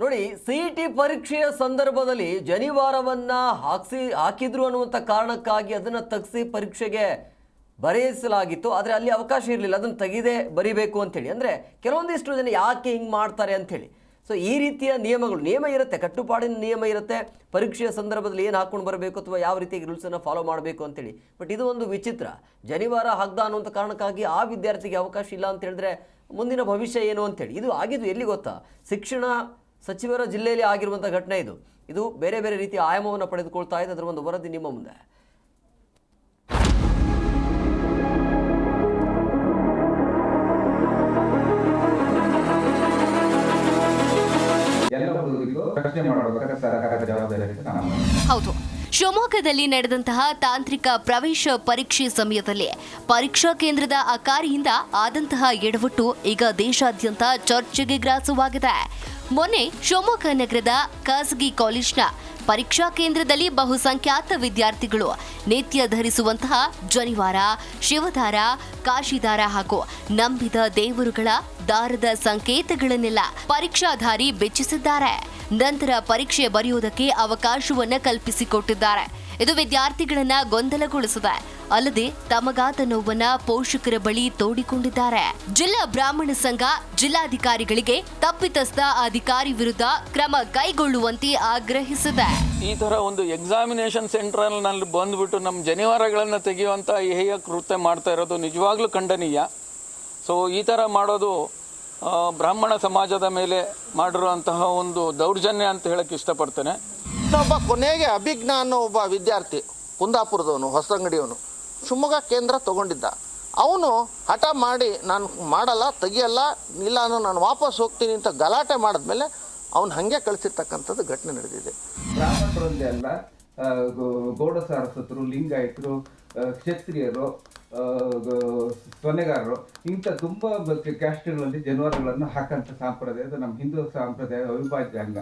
ನೋಡಿ C T ಪರೀಕ್ಷೆಯ ಸಂದರ್ಭದಲ್ಲಿ ಜನಿವಾರವನ್ನು ಹಾಕ್ಸಿ, ಹಾಕಿದ್ರು ಅನ್ನುವಂಥ ಕಾರಣಕ್ಕಾಗಿ ಅದನ್ನು ತೆಗೆಸಿ ಪರೀಕ್ಷೆಗೆ ಬರೆಯಿಸಲಾಗಿತ್ತು. ಆದರೆ ಅಲ್ಲಿ ಅವಕಾಶ ಇರಲಿಲ್ಲ. ಅದನ್ನು ತೆಗೆದೇ ಬರಿಬೇಕು ಅಂತೇಳಿ ಅಂದರೆ ಕೆಲವೊಂದಿಷ್ಟು ಜನ ಯಾಕೆ ಹಿಂಗೆ ಮಾಡ್ತಾರೆ ಅಂಥೇಳಿ. ಸೊ ಈ ರೀತಿಯ ನಿಯಮಗಳು, ನಿಯಮ ಇರುತ್ತೆ. ಕಟ್ಟುಪಾಡಿನ ನಿಯಮ ಇರುತ್ತೆ. ಪರೀಕ್ಷೆಯ ಸಂದರ್ಭದಲ್ಲಿ ಏನು ಹಾಕ್ಕೊಂಡು ಬರಬೇಕು ಅಥವಾ ಯಾವ ರೀತಿಯಾಗಿ ರೂಲ್ಸನ್ನು ಫಾಲೋ ಮಾಡಬೇಕು ಅಂತೇಳಿ ಬಟ್ ಇದು ಒಂದು ವಿಚಿತ್ರ. ಜನಿವಾರ ಹಾಕ್ದ ಅನ್ನುವಂಥ ಕಾರಣಕ್ಕಾಗಿ ಆ ವಿದ್ಯಾರ್ಥಿಗೆ ಅವಕಾಶ ಇಲ್ಲ ಅಂತ ಹೇಳಿದ್ರೆ ಮುಂದಿನ ಭವಿಷ್ಯ ಏನು ಅಂತೇಳಿ ಇದು ಆಗಿದ್ದು ಎಲ್ಲಿ ಗೊತ್ತಾ? ಶಿಕ್ಷಣ ಸಚಿವರ ಜಿಲ್ಲೆಯಲ್ಲಿ ಆಗಿರುವಂಥ ಘಟನೆ ಇದು. ಇದು ಬೇರೆ ಬೇರೆ ರೀತಿಯ ಆಯಾಮವನ್ನು ಪಡೆದುಕೊಳ್ತಾ ಇದೆ. ಅದರ ಒಂದು ವರದಿ ನಿಮ್ಮ ಮುಂದೆ. ಹೌದು. ಶಿವಮೊಗ್ಗದಲ್ಲಿ ನಡೆದಂತಹ ತಾಂತ್ರಿಕ ಪ್ರವೇಶ ಪರೀಕ್ಷೆ ಸಮಯದಲ್ಲಿ ಪರೀಕ್ಷಾ ಕೇಂದ್ರದ ಅಕಾರಿಯಿಂದ ಆದಂತಹ ಎಡವಟ್ಟು ಈಗ ದೇಶಾದ್ಯಂತ ಚರ್ಚೆಗೆ ಗ್ರಾಸವಾಗಿದೆ. ಮೊನ್ನೆ ಶಿವಮೊಗ್ಗ ನಗರದ ಖಾಸಗಿ ಕಾಲೇಜ್ನ ಪರೀಕ್ಷಾ ಕೇಂದ್ರದಲ್ಲಿ ಬಹುಸಂಖ್ಯಾತ ವಿದ್ಯಾರ್ಥಿಗಳು ನಿತ್ಯ ಧರಿಸುವಂತಹ ಜನಿವಾರ ಶಿವದಾರ, ಕಾಶಿದಾರ ಹಾಗೂ ನಂಬಿದ ದೇವರುಗಳ ದಾರದ ಸಂಕೇತಗಳನ್ನೆಲ್ಲ ಪರೀಕ್ಷಾಧಾರಿ ಬೆಚ್ಚಿಸಿದ್ದಾರೆ. ನಂತರ ಪರೀಕ್ಷೆ ಬರೆಯುವುದಕ್ಕೆ ಅವಕಾಶವನ್ನ ಕಲ್ಪಿಸಿಕೊಟ್ಟಿದ್ದಾರೆ. ಇದು ವಿದ್ಯಾರ್ಥಿಗಳನ್ನ ಗೊಂದಲಗೊಳಿಸಿದೆ ಅಲ್ಲದೆ ತಮಗಾದ ನೋವನ್ನ ಪೋಷಕರ ಬಳಿ ತೋಡಿಕೊಂಡಿದ್ದಾರೆ. ಜಿಲ್ಲಾ ಬ್ರಾಹ್ಮಣ ಸಂಘ ಜಿಲ್ಲಾಧಿಕಾರಿಗಳಿಗೆ ತಪ್ಪಿತಸ್ಥ ಅಧಿಕಾರಿ ವಿರುದ್ಧ ಕ್ರಮ ಕೈಗೊಳ್ಳುವಂತೆ ಆಗ್ರಹಿಸಿದೆ. ಈ ತರ ಒಂದು ಎಕ್ಸಾಮಿನೇಷನ್ ಸೆಂಟರ್ನಲ್ಲಿ ಬಂದ್ಬಿಟ್ಟು ನಮ್ಮ ಜನಿವಾರಗಳನ್ನ ತೆಗೆಯುವಂತ ಹೇಯ ಕೃತ್ಯ ಮಾಡ್ತಾ ಇರೋದು ನಿಜವಾಗ್ಲೂ ಖಂಡನೀಯ. ಸೊ ಈ ತರ ಮಾಡೋದು ಬ್ರಾಹ್ಮಣ ಸಮಾಜದ ಮೇಲೆ ಮಾಡಿರುವಂತಹ ಒಂದು ದೌರ್ಜನ್ಯ ಅಂತ ಹೇಳಕ್ಕೆ ಇಷ್ಟಪಡ್ತೇನೆ. ಒಬ್ಬ ಕೊನೆಗೆ ಅಭಿಜ್ಞ ಅನ್ನೋ ಒಬ್ಬ ವಿದ್ಯಾರ್ಥಿ ಕುಂದಾಪುರದವನು ಹೊಸಂಗಡಿಯವನು. ಶಿವಮೊಗ್ಗ ಕೇಂದ್ರ ತಗೊಂಡಿದ್ದ. ಅವನು ಹಠ ಮಾಡಿ, ನಾನು ಮಾಡಲ್ಲ, ತೆಗಿಯಲ್ಲ, ಇಲ್ಲ ಅಂದ್ರೆ ನಾನು ವಾಪಸ್ ಹೋಗ್ತೀನಿ ಅಂತ ಗಲಾಟೆ ಮಾಡಿದ್ಮೇಲೆ ಅವ್ನು ಹಾಗೆ ಕಳಿಸಿರ್ತಕ್ಕಂಥದ್ದು ಘಟನೆ ನಡೆದಿದೆ. ಬ್ರಾಹ್ಮಣರೊಂದೇ ಅಲ್ಲ ಗೌಡ ಸಾರಸ್ವತರು, ಲಿಂಗಾಯತರು ಕ್ಷತ್ರಿಯರು ಸೊನೆಗಾರರು ಇಂಥ ತುಂಬ ಕ್ಯಾಸ್ಟ್ಗಳಲ್ಲಿ ಜನವರಗಳನ್ನು ಹಾಕಂತ ಅದು ನಮ್ಮ ಹಿಂದೂ ಸಂಪ್ರದಾಯ ಅವಿಭಾಜ್ಯ ಅಂಗ.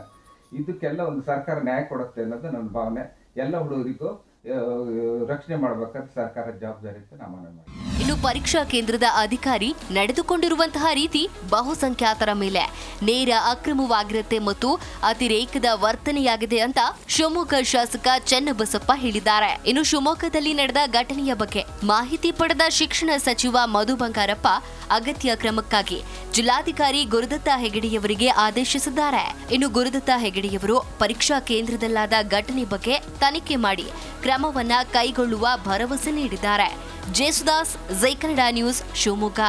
ಇದಕ್ಕೆಲ್ಲ ಒಂದು ಸರ್ಕಾರ ನ್ಯಾಯ ಕೊಡುತ್ತೆ ಅನ್ನೋದು ನನ್ನ ಭಾವನೆ. ಎಲ್ಲ ಹುಡುಗರಿಗೂ ರಕ್ಷಣೆ ಮಾಡ್ಬೇಕಾದ್ರೆ ಸರ್ಕಾರದ ಜವಾಬ್ದಾರಿ ಅಂತ ನಾನು ಮನವಿ ಮಾಡ್ತೀನಿ. ಇನ್ನು ಪರೀಕ್ಷಾ ಕೇಂದ್ರದ ಅಧಿಕಾರಿ ನಡೆದುಕೊಂಡಿರುವಂತಹ ರೀತಿ ಬಹುಸಂಖ್ಯಾತರ ಮೇಲೆ ನೇರ ಅಕ್ರಮವಾಗಿರುತ್ತೆ ಮತ್ತು ಅತಿರೇಕದ ವರ್ತನೆಯಾಗಿದೆ ಅಂತ ಶಿವಮೊಗ್ಗ ಶಾಸಕ ಚೆನ್ನಬಸಪ್ಪ ಹೇಳಿದ್ದಾರೆ. ಇನ್ನು ಶಿವಮೊಗ್ಗದಲ್ಲಿ ನಡೆದ ಘಟನೆಯ ಬಗ್ಗೆ ಮಾಹಿತಿ ಪಡೆದ ಶಿಕ್ಷಣ ಸಚಿವ ಮಧು ಬಂಗಾರಪ್ಪ ಅಗತ್ಯ ಕ್ರಮಕ್ಕಾಗಿ ಜಿಲ್ಲಾಧಿಕಾರಿ ಗುರುದತ್ತ ಹೆಗಡೆಯವರಿಗೆ ಆದೇಶಿಸಿದ್ದಾರೆ. ಇನ್ನು ಗುರುದತ್ತ ಹೆಗಡೆಯವರು ಪರೀಕ್ಷಾ ಕೇಂದ್ರದಲ್ಲಾದ ಘಟನೆ ಬಗ್ಗೆ ತನಿಖೆ ಮಾಡಿ ಕ್ರಮವನ್ನ ಕೈಗೊಳ್ಳುವ ಭರವಸೆ ನೀಡಿದ್ದಾರೆ. ಜೇಸುದಾಸ್ ಜೈ ಕನ್ನಡ ನ್ಯೂಸ್ ಶಿವಮೊಗ್ಗ.